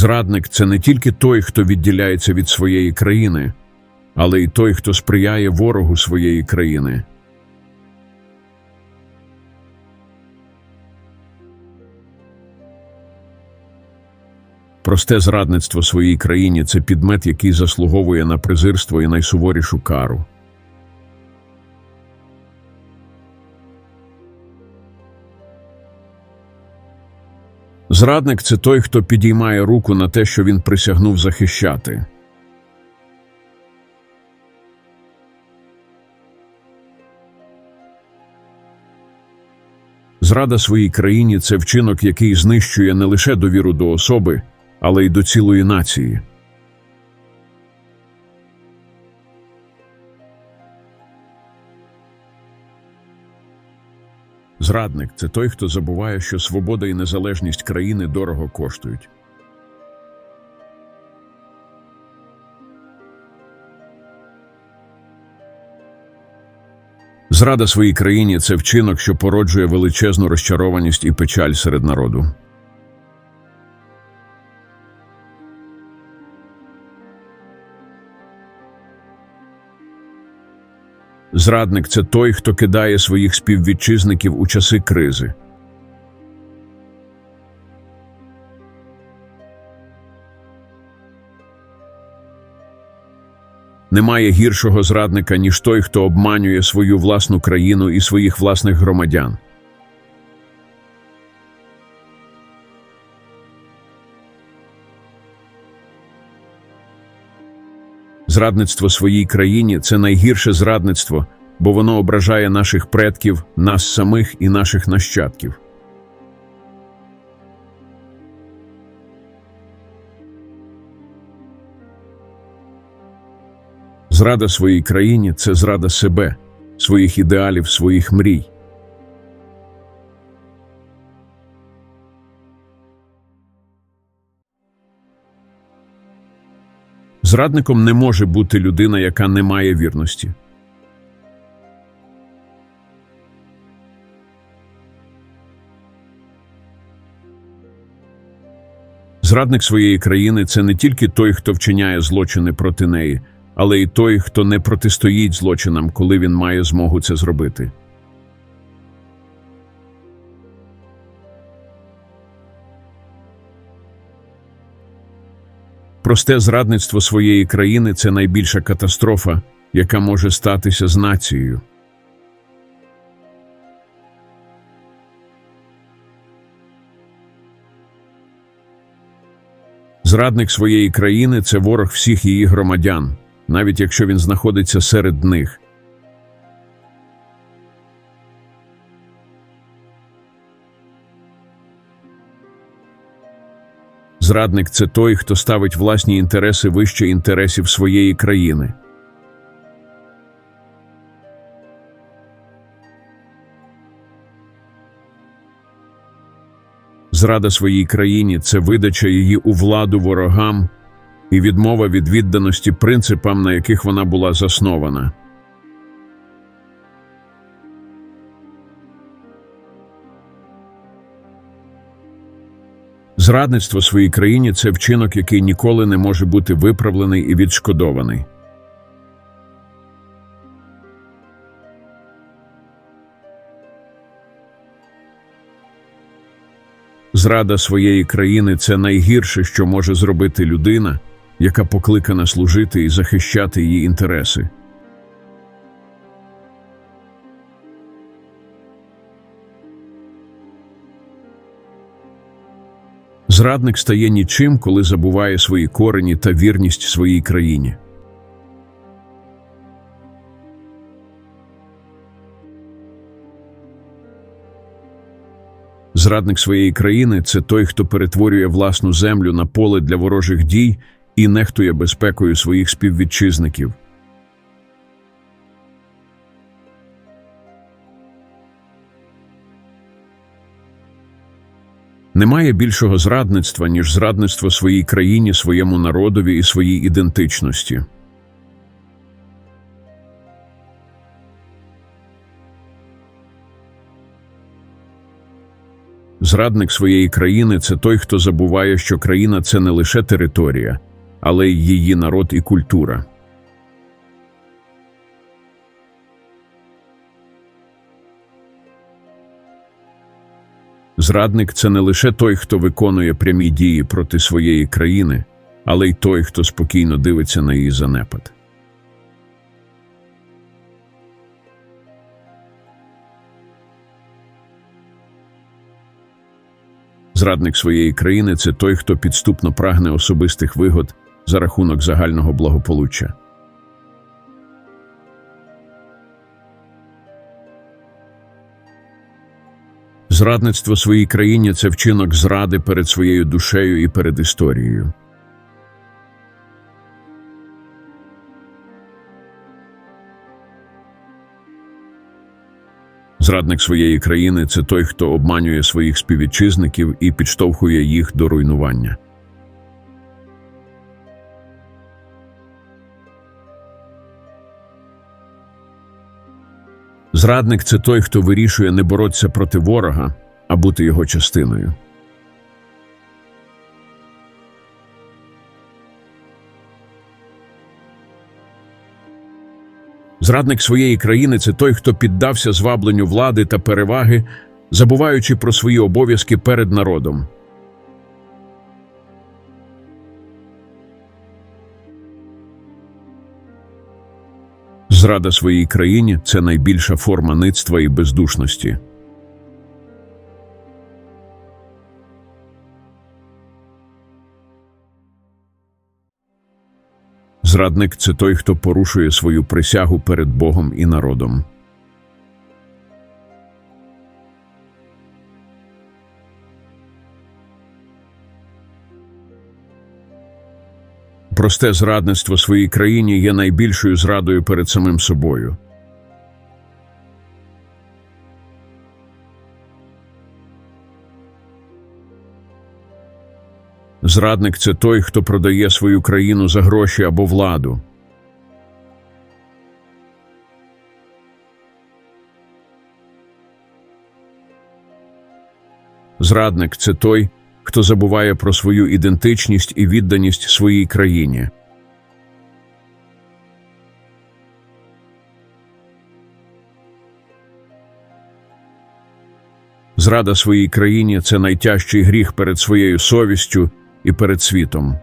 Зрадник це не тільки той, хто відділяється від своєї країни, але й той, хто сприяє ворогу своєї країни. Просте зрадництво своїй країні це підмет, який заслуговує на презирство і найсуворішу кару. Зрадник це той, хто підіймає руку на те, що він присягнув захищати. Зрада своїй країні це вчинок, який знищує не лише довіру до особи, але й до цілої нації. Зрадник це той, хто забуває, що свобода і незалежність країни дорого коштують. Зрада своїй країні це вчинок, що породжує величезну розчарованість і печаль серед народу. Зрадник це той, хто кидає своїх співвітчизників у часи кризи. Немає гіршого зрадника, ніж той, хто обманює свою власну країну і своїх власних громадян. Зрадництво своїй країні це найгірше зрадництво, бо воно ображає наших предків, нас самих і наших нащадків. Зрада своїй країні це зрада себе, своїх ідеалів, своїх мрій. Зрадником не може бути людина, яка не має вірності. Зрадник своєї країни це не тільки той, хто вчиняє злочини проти неї, але й той, хто не протистоїть злочинам, коли він має змогу це зробити. Просте зрадництво своєї країни це найбільша катастрофа, яка може статися з нацією. Зрадник своєї країни це ворог всіх її громадян, навіть якщо він знаходиться серед них. Зрадник це той, хто ставить власні інтереси вище інтересів своєї країни. Зрада своїй країні це видача її у владу ворогам і відмова від відданості принципам, на яких вона була заснована. Зрадництво своїй країні це вчинок, який ніколи не може бути виправлений і відшкодований. Зрада своєї країни це найгірше, що може зробити людина, яка покликана служити і захищати її інтереси. Зрадник стає нічим, коли забуває свої корені та вірність своїй країні. Зрадник своєї країни це той, хто перетворює власну землю на поле для ворожих дій і нехтує безпекою своїх співвітчизників. Немає більшого зрадництва, ніж зрадництво своїй країні, своєму народові і своїй ідентичності. Зрадник своєї країни це той, хто забуває, що країна це не лише територія, але й її народ і культура. Зрадник це не лише той, хто виконує прямі дії проти своєї країни, але й той, хто спокійно дивиться на її занепад. Зрадник своєї країни це той, хто підступно прагне особистих вигод за рахунок загального благополуччя. Зрадництво своїй країні це вчинок зради перед своєю душею і перед історією. Зрадник своєї країни це той, хто обманює своїх співвітчизників і підштовхує їх до руйнування. Зрадник це той, хто вирішує не боротися проти ворога, а бути його частиною. Зрадник своєї країни це той, хто піддався звабленню влади та переваги, забуваючи про свої обов'язки перед народом. Зрада своїй країні це найбільша форма ництва і бездушності. Зрадник це той, хто порушує свою присягу перед Богом і народом. Просте зрадництво своїй країні є найбільшою зрадою перед самим собою. Зрадник це той, хто продає свою країну за гроші або владу. Зрадник це той, хто забуває про свою ідентичність і відданість своїй країні. Зрада своїй країні це найтяжчий гріх перед своєю совістю і перед світом.